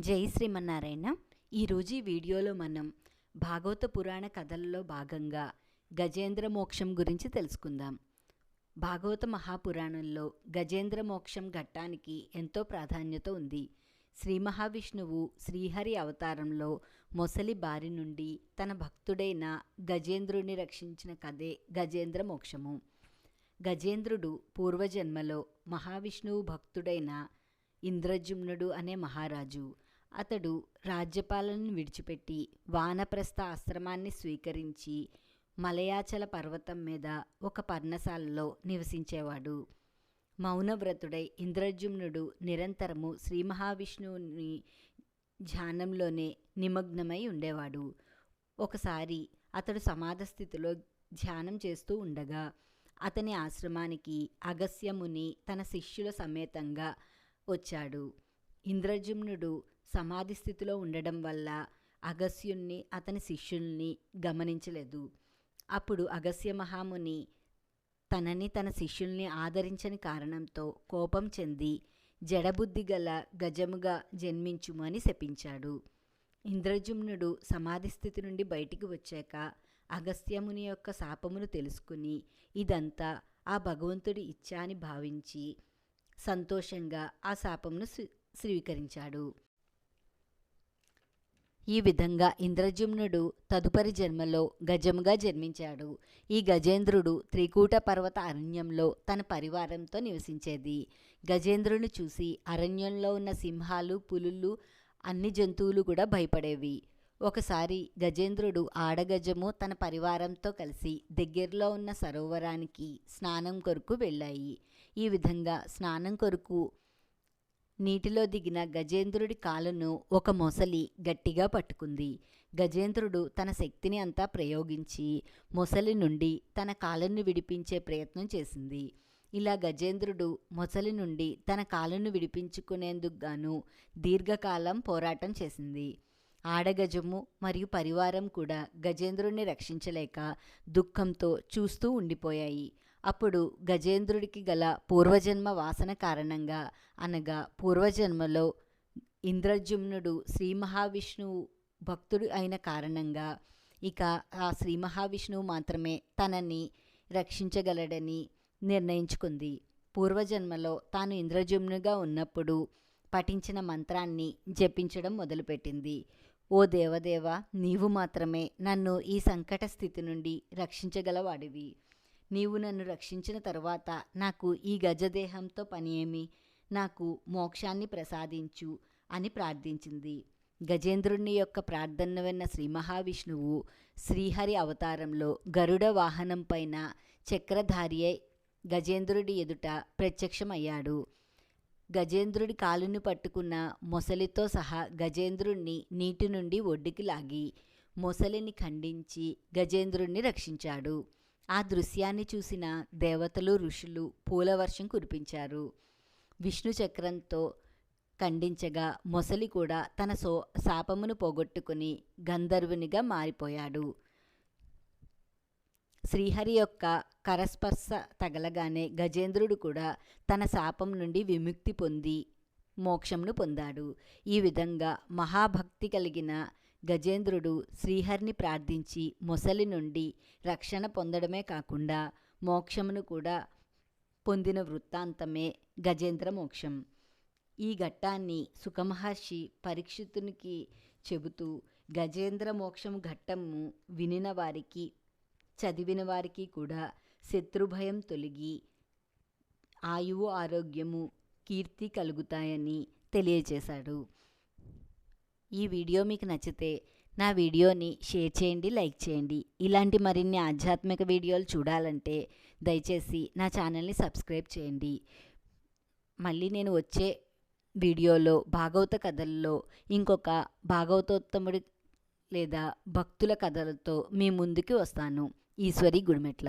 జై శ్రీమన్నారాయణ. ఈరోజు ఈ వీడియోలో మనం భాగవత పురాణ కథలలో భాగంగా గజేంద్ర మోక్షం గురించి తెలుసుకుందాం. భాగవత మహాపురాణంలో గజేంద్ర మోక్షం ఘట్టానికి ఎంతో ప్రాధాన్యత ఉంది. శ్రీ మహావిష్ణువు శ్రీహరి అవతారంలో మొసలి బారి నుండి తన భక్తుడైన గజేంద్రుని రక్షించిన కథే గజేంద్ర మోక్షము. గజేంద్రుడు పూర్వజన్మలో మహావిష్ణువు భక్తుడైన ఇంద్రజుమ్నుడు అనే మహారాజు అతడు రాజ్యపాలనను విడిచిపెట్టి వానప్రస్థ ఆశ్రమాన్ని స్వీకరించి మలయాచల పర్వతం మీద ఒక పర్ణశాలలో నివసించేవాడు. మౌనవ్రతుడై ఇంద్రజుమ్నుడు నిరంతరము శ్రీ మహావిష్ణువుని ధ్యానంలోనే నిమగ్నమై ఉండేవాడు. ఒకసారి అతడు సమాధ స్థితిలో ధ్యానం చేస్తూ ఉండగా అతని ఆశ్రమానికి అగస్యముని తన శిష్యుల సమేతంగా వచ్చాడు. ఇంద్రజుమ్నుడు సమాధి స్థితిలో ఉండడం వల్ల అగస్యుణ్ణి అతని శిష్యుల్ని గమనించలేదు. అప్పుడు అగస్య మహాముని తనని తన శిష్యుల్ని ఆదరించని కారణంతో కోపం చెంది జడబుద్ధి గల గజముగా జన్మించుమని శపించాడు. ఇంద్రజుమ్నుడు సమాధి స్థితి నుండి బయటికి వచ్చాక అగస్త్యముని యొక్క శాపమును తెలుసుకుని ఇదంతా ఆ భగవంతుడి ఇచ్చా అని భావించి సంతోషంగా ఆ శాపమును స్వీకరించాడు. ఈ విధంగా ఇంద్రజుమ్నుడు తదుపరి జన్మలో గజముగా జన్మించాడు. ఈ గజేంద్రుడు త్రికూట పర్వత అరణ్యంలో తన పరివారంతో నివసించేది. గజేంద్రుని చూసి అరణ్యంలో ఉన్న సింహాలు పులులు అన్ని జంతువులు కూడా భయపడేవి. ఒకసారి గజేంద్రుడు ఆడగజము తన పరివారంతో కలిసి దగ్గరలో ఉన్న సరోవరానికి స్నానం కొరకు వెళ్ళాయి. ఈ విధంగా స్నానం కొరకు నీటిలో దిగిన గజేంద్రుడి కాలును ఒక మొసలి గట్టిగా పట్టుకుంది. గజేంద్రుడు తన శక్తిని అంతా ప్రయోగించి మొసలి నుండి తన కాలును విడిపించే ప్రయత్నం చేసింది. ఇలా గజేంద్రుడు మొసలి నుండి తన కాలును విడిపించుకునేందుకు గాను దీర్ఘకాలం పోరాటం చేసింది. ఆడగజము మరియు పరివారం కూడా గజేంద్రుడిని రక్షించలేక దుఃఖంతో చూస్తూ ఉండిపోయాయి. అప్పుడు గజేంద్రుడికి గల పూర్వజన్మ వాసన కారణంగా అనగా పూర్వజన్మలో ఇంద్రజుమ్నుడు శ్రీ మహావిష్ణువు భక్తుడు అయిన కారణంగా ఇక ఆ శ్రీ మహావిష్ణువు మాత్రమే తనని రక్షించగలడని నిర్ణయించుకుంది. పూర్వజన్మలో తాను ఇంద్రజుమ్నుగా ఉన్నప్పుడు పఠించిన మంత్రాన్ని జపించడం మొదలుపెట్టింది. ఓ దేవదేవ నీవు మాత్రమే నన్ను ఈ సంకట స్థితి నుండి రక్షించగలవాడివి. నీవు నన్ను రక్షించిన తరువాత నాకు ఈ గజదేహంతో పని ఏమి నాకు మోక్షాన్ని ప్రసాదించు అని ప్రార్థించింది. గజేంద్రుని యొక్క ప్రార్థన విన్న శ్రీ మహావిష్ణువు శ్రీహరి అవతారంలో గరుడ వాహనం పైన చక్రధారి గజేంద్రుడి ఎదుట ప్రత్యక్షమయ్యాడు. గజేంద్రుడి కాలుని పట్టుకున్న మొసలితో సహా గజేంద్రుణ్ణి నీటి నుండి ఒడ్డుకి లాగి మొసలిని ఖండించి గజేంద్రుణ్ణి రక్షించాడు. ఆ దృశ్యాన్ని చూసిన దేవతలు ఋషులు పూలవర్షం కురిపించారు. విష్ణు చక్రంతో ఖండించగా మొసలి కూడా తన సో శాపమును పోగొట్టుకుని గంధర్వునిగా మారిపోయాడు. శ్రీహరి యొక్క కరస్పర్శ తగలగానే గజేంద్రుడు కూడా తన శాపం నుండి విముక్తి పొంది మోక్షంను పొందాడు. ఈ విధంగా మహాభక్తి కలిగిన గజేంద్రుడు శ్రీహరిని ప్రార్థించి మొసలి నుండి రక్షణ పొందడమే కాకుండా మోక్షమును కూడా పొందిన వృత్తాంతమే గజేంద్ర మోక్షం. ఈ ఘట్టాన్ని సుఖమహర్షి పరీక్షితునికి చెబుతూ గజేంద్ర మోక్షం ఘట్టము వినిన వారికి చదివిన వారికి కూడా శత్రుభయం తొలగి ఆయువు ఆరోగ్యము కీర్తి కలుగుతాయని తెలియజేశాడు. ఈ వీడియో మీకు నచ్చితే నా వీడియోని షేర్ చేయండి లైక్ చేయండి. ఇలాంటి మరిన్ని ఆధ్యాత్మిక వీడియోలు చూడాలంటే దయచేసి నా ఛానల్ని సబ్స్క్రైబ్ చేయండి. మళ్ళీ నేను వచ్చే వీడియోలో భాగవత కథల్లో ఇంకొక భాగవతోత్తముడి లేదా భక్తుల కథలతో మీ ముందుకి వస్తాను. ఈశ్వరి గుడిమెట్ల.